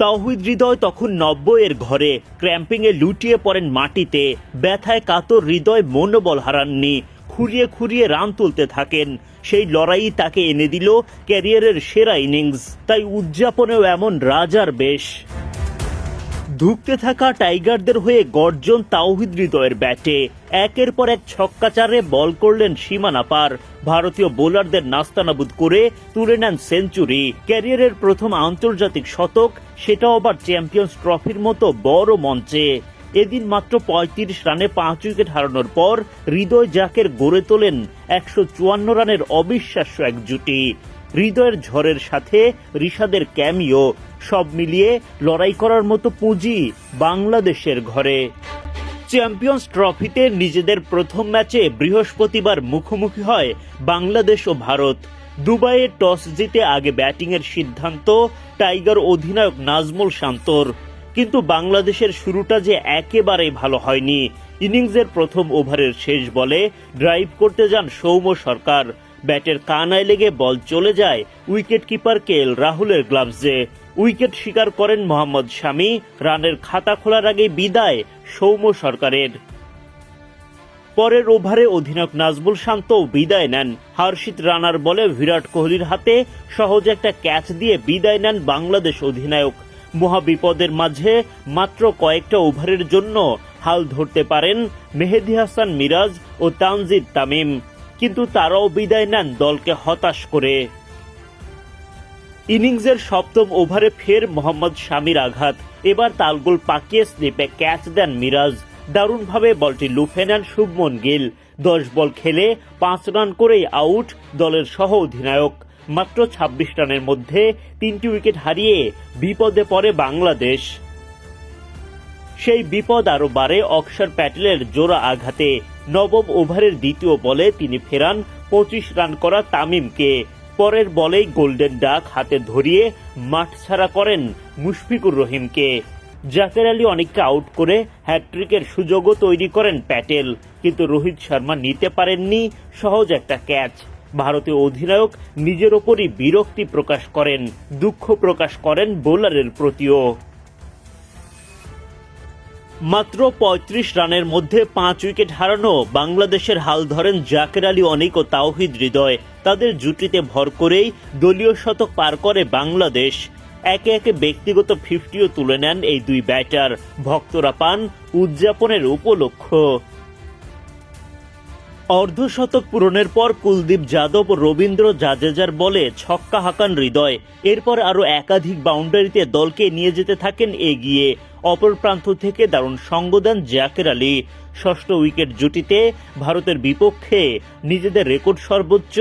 তাওহিদ হৃদয় তখন নব্বইয়ের ঘরে। ক্র্যাম্পিংয়ে লুটিয়ে পড়েন মাটিতে। ব্যথায় কাতর হৃদয় মনোবল হারাননি। খুঁড়িয়ে খুঁড়িয়ে রান তুলতে থাকেন। সেই লড়াই তাকে এনে দিল ক্যারিয়ারের সেরা ইনিংস। তাই উদযাপনেও এমন রাজার বেশ। ধুঁকতে থাকা টাইগারদের হয়ে গর্জন তাওহিদ হৃদয়ের ব্যাটে। একের পর এক ছক্কাচারে বল করলেন সীমানা পার। ভারতীয় বোলারদের নাস্তানাবুদ করে তুলে নেন সেঞ্চুরি। ক্যারিয়ারের প্রথম আন্তর্জাতিক শতক, সেটাও আবার চ্যাম্পিয়ন্স ট্রফির মতো বড় মঞ্চে। এদিন মাত্র পঁয়ত্রিশ রানে পাঁচ উইকেট হারানোর পর হৃদয় জাকের গড়ে তোলেন একশো চুয়ান্ন রানের অবিশ্বাস্য এক জুটি হৃদয়ের ঝড়ের সাথে ঋষাদের ক্যামিও সব মিলিয়ে লড়াই করার মতো পুঁজি বাংলাদেশের ঘরে। চ্যাম্পিয়ন্স ট্রফিতে নিজেদের প্রথম ম্যাচে বৃহস্পতিবার মুখোমুখি হয় বাংলাদেশ ও ভারত। দুবাইয়ে টস জিতে আগে ব্যাটিংয়ের সিদ্ধান্ত টাইগার অধিনায়ক নাজমুল শান্তর। কিন্তু বাংলাদেশের শুরুটা যে একেবারেই ভালো হয়নি। ইনিংসের প্রথম ওভারের শেষ বলে ড্রাইভ করতে যান সৌম্য সরকার। ব্যাটের কানায় লেগে বল চলে যায় উইকেট কিপার কে এল রাহুলের গ্লাভসে। উইকেট শিকার করেন মোহাম্মদ শামী। রানের খাতা খোলার আগে বিদায় সৌম্য সরকারের। পরের ওভারে অধিনায়ক নাজমুল শান্ত বিদায় নেন। হার্ষিত রানার বলে বিরাট কোহলির হাতে সহজ একটা ক্যাচ দিয়ে বিদায় নেন বাংলাদেশ অধিনায়ক। মহাবিপদের মাঝে মাত্র কয়েকটা ওভারের জন্য হাল ধরতে পারেন মেহেদি হাসান মিরাজ ও তানজিদ তামিম। কিন্তু তারাও বিদায় নেন দলকে হতাশ করে। ইনিংসের সপ্তম ওভারে ফের মোহাম্মদ শামির আঘাত। এবার তালগোল পাকিয়ে স্লিপে ক্যাচ দেন মিরাজ। দারুণভাবে বলটি লুফে নেন শুভমন গিল। দশ বল খেলে পাঁচ রান করেই আউট দলের সহ অধিনায়ক। মাত্র ছাব্বিশ রানের মধ্যে তিনটি উইকেট হারিয়ে বিপদে পড়ে বাংলাদেশ। সেই বিপদ আরও বাড়ে অক্ষর প্যাটেলের জোড়া আঘাতে। নবম ওভারের দ্বিতীয় বলে তিনি ফেরান পঁচিশ রান করা তামিমকে। পরের বলেই গোল্ডেন ডাক হাতে ধরিয়ে মাঠ ছাড়া করেন মুশফিকুর রহিমকে। জাকের আলী অনেককে আউট করে হ্যাট্রিকের সুযোগও তৈরি করেন প্যাটেল, কিন্তু রোহিত শর্মা নিতে পারেননি, সহজ একটা ক্যাচ ভারতীয় অধিনায়ক নিজের ওপরই বিরক্তি প্রকাশ করেন, দুঃখ প্রকাশ করেন বোলারের প্রতিও। মাত্র ৩৫ রানের মধ্যে পাঁচ উইকেট হারানো বাংলাদেশের হাল ধরেন জাকের আলী অনেক ও তাওহিদ হৃদয়। তাদের জুটিতে ভর করেই দলীয় শতক পার করে বাংলাদেশ। একে একে ব্যক্তিগত ফিফটিও তুলে নেন এই দুই ব্যাটার। ভক্তরা পান উদযাপনের উপলক্ষ। অর্ধশতক পূরণের পর কুলদীপ যাদব রবীন্দ্র জাদেজার বলে ছক্কা হাঁকান হৃদয়। এরপর আরও একাধিক বাউন্ডারিতে দলকে নিয়ে যেতে থাকেন এগিয়ে। অপর প্রান্ত থেকে দারুণ সঙ্গ দেন জাকের আলী। ষষ্ঠ উইকেট জুটিতে ভারতের বিপক্ষে নিজেদের রেকর্ড সর্বোচ্চ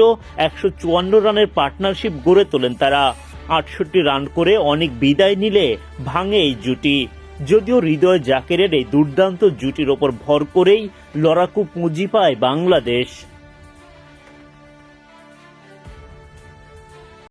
একশো চুয়ান্ন রানের পার্টনারশিপ গড়ে তোলেন তারা। আটষট্টি রান করে অনেক বিদায় নিলে ভাঙে এই জুটি। যদিও হৃদয় জাকেরের এই দুর্দান্ত জুটির ওপর ভর করেই লড়াকু পুঁজি পায় বাংলাদেশ।